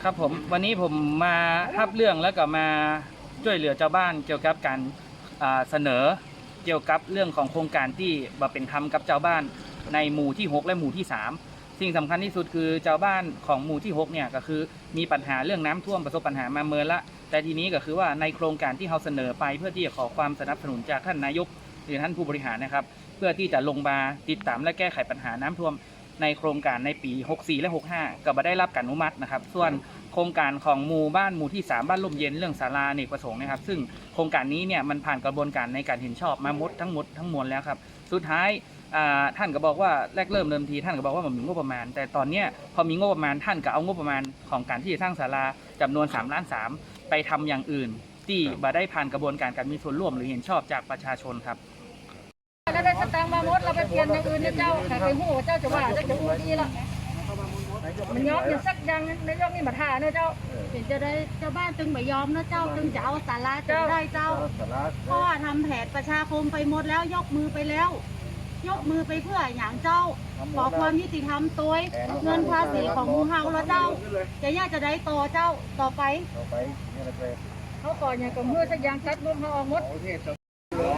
ครับผมวันนี้ผมมารับเรื่องแล้วก็มาช่วยเหลือชาวบ้านเกี่ยวกับการเสนอเกี่ยวกับเรื่องของโครงการที่บเป็นธรรมกับชาวบ้านในหมู่ที่ 6 และหมู่ที่ 3 สิ่งสำคัญที่สุดคือชาวบ้านของหมู่ที่6เนี่ยก็คือมีปัญหาเรื่องน้ำท่วมประสบปัญหามาเมินละ แต่ทีนี้ก็คือว่าในโครงการที่เราเสนอไปเพื่อที่จะขอความสนับสนุนจากท่านนายกหรือท่านผู้บริหารนะครับ เพื่อที่จะลงมาติดตามและแก้ไขปัญหาน้ำท่วม ในโครงการในปี 64 และ 65 ก็บ่ได้รับการอนุมัตินะครับ ส่วนโครงการของหมู่บ้านหมู่ที่ 3 บ้านลมเย็นเรื่องศาลาเนกประสงค์นะครับ ซึ่งโครงการนี้เนี่ยมันผ่านกระบวนการในการเห็นชอบมาหมดทั้งหมดทั้งมวลแล้วครับ สุดท้ายอ่าท่านก็บอกว่าแรกเริ่มเดิมทีท่านก็บอกว่ามันมีงบประมาณ แต่ตอนเนี้ยพอมีงบประมาณท่านก็เอางบประมาณของการที่จะสร้างศาลาจำนวน3ล้าน3ไปทำอย่างอื่น ที่บ่ได้ผ่านกระบวนการการมีส่วนร่วมหรือเห็นชอบจากประชาชนครับแล้ว ได้สตางค์มาหมดเราไปเปลี่ยนอย่างอื่นนะเจ้าแต่ไปหูเจ้าจะว่าเจ้าจะพูดดีละมันย้อมอย่างสักอย่างในยอมนี่มาท่าเนอะเจ้าถึงจะได้เจ้าบ้านตึงไม่ยอมนะเจ้าตึงจะเอาสาราจนได้เจ้าเพราะว่าทำแผนประชาคมไปหมดแล้วยกมือไปแล้ว ยกมือไปเพื่ออย่างเจ้าขอความยุติธรรมตัวเงินภาษีของมูเฮาแล้วเจ้าจะย่าจะได้ต่อเจ้าต่อไปเขาก่อนอย่างกับเมื่อสักอย่างตัดมุมเขาออกหมด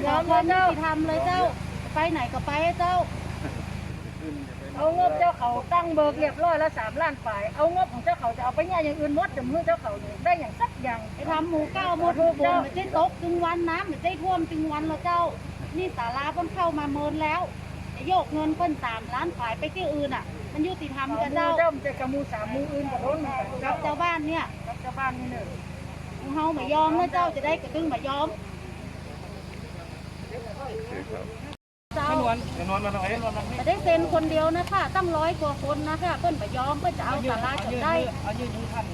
ขอความยุติธรรมเลยเจ้า ไปไหนก็ไปเจ้า เอางบเจ้าเขาตั้งเบิกเรียบร้อยแล้วสามล้านฝ่าย เอางบของเจ้าเขาจะเอาไปเนี่ยอย่างอื่นหมดจะมือเจ้าเขาเนี่ยได้อย่างสักอย่างไปทำหมูเก้าหมดบนไม่ใช่ตกจึงวันน้ำไม่ใช่ท่วมจึงวันแล้วเจ้า นี่สาราเพิ่นเข้ามาเมินแล้วจะโยกเงินเพิ่นสามล้านฝ่ายไปที่อื่นอะ มันยุติธรรมเอากับมือเจ้าเจ้ามันจะกับมือสามมืออื่นกับรถมันกักับบเจ้าบ้านเนี่ยกับเจ้าบ้านนี่เนอะเฮาไม่ยอมนะเจ้าจะได้กระตึงไม่ยอมเจ้าจำ นวนจำนวนมาหน่อยจำนวนมาหน่อยจะได้เซ็นคนเดียวนะคะตั้งร้อยกว่าคนนะคะเพิ่นไม่ยอมเพิ่นจะเอาสาราจนได้เอายืนมือท่าน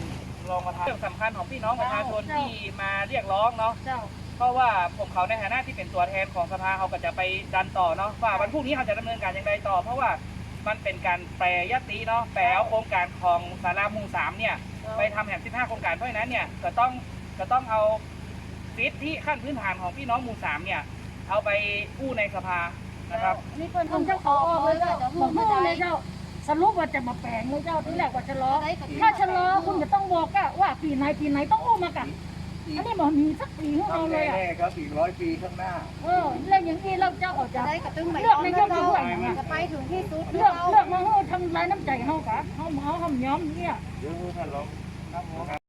รองประธานเรื่องสำคัญของพี่น้องประชาชนที่มาเรียกร้องเนาะเจ้าเพราะว่าผมเขาในฐานะที่เป็นตัวแทนของสภาเขาก็จะไปดันต่อเนาะว่าวันพรุ่งนี้เขาจะดำเนินการอย่างไรต่อ เพราะว่ามันเป็นการแปรยติเนาะแปลเอาโครงการของสาราหมู่สามเนี่ยไปทำแหม15 โครงการเพราะฉะนั้นเนี่ยก็ต้องก็ต้องเอาสิทธิขั้นพื้นฐานของพี่น้องหมู่สามเนี่ยเอาไปกู้ในสภา นะครับนี่เพิ่นผมทำจะเจ้าขขออออกเลยเจ้าจะบพูอดกไม่พูดได้เลยเจ้าสรุปว่าจะมาแปลงเลยเจ้าที่แรกว่าชะลอถ้าชะลอคุณจะต้องบอกอะว่าปีไหนปีไหนต้องอู้มากันอันนี้บอกมีสักปีของเราเลยอะแน่ๆครับอีกร้อยปีข้างหน้าเออเรื่องอย่างนี้เราเจ้าออกจะจากได้กระตึงไม่เลืยอกอมในนะเรื่องเจ้าด้วยอะจะไปถึงที่สุดเลืนะอกเจ้าเลือกมาให้ทำลายน้ำใจเขากะเขาเขาทำย้อมเนี่ยเดี๋ยวท่านลอง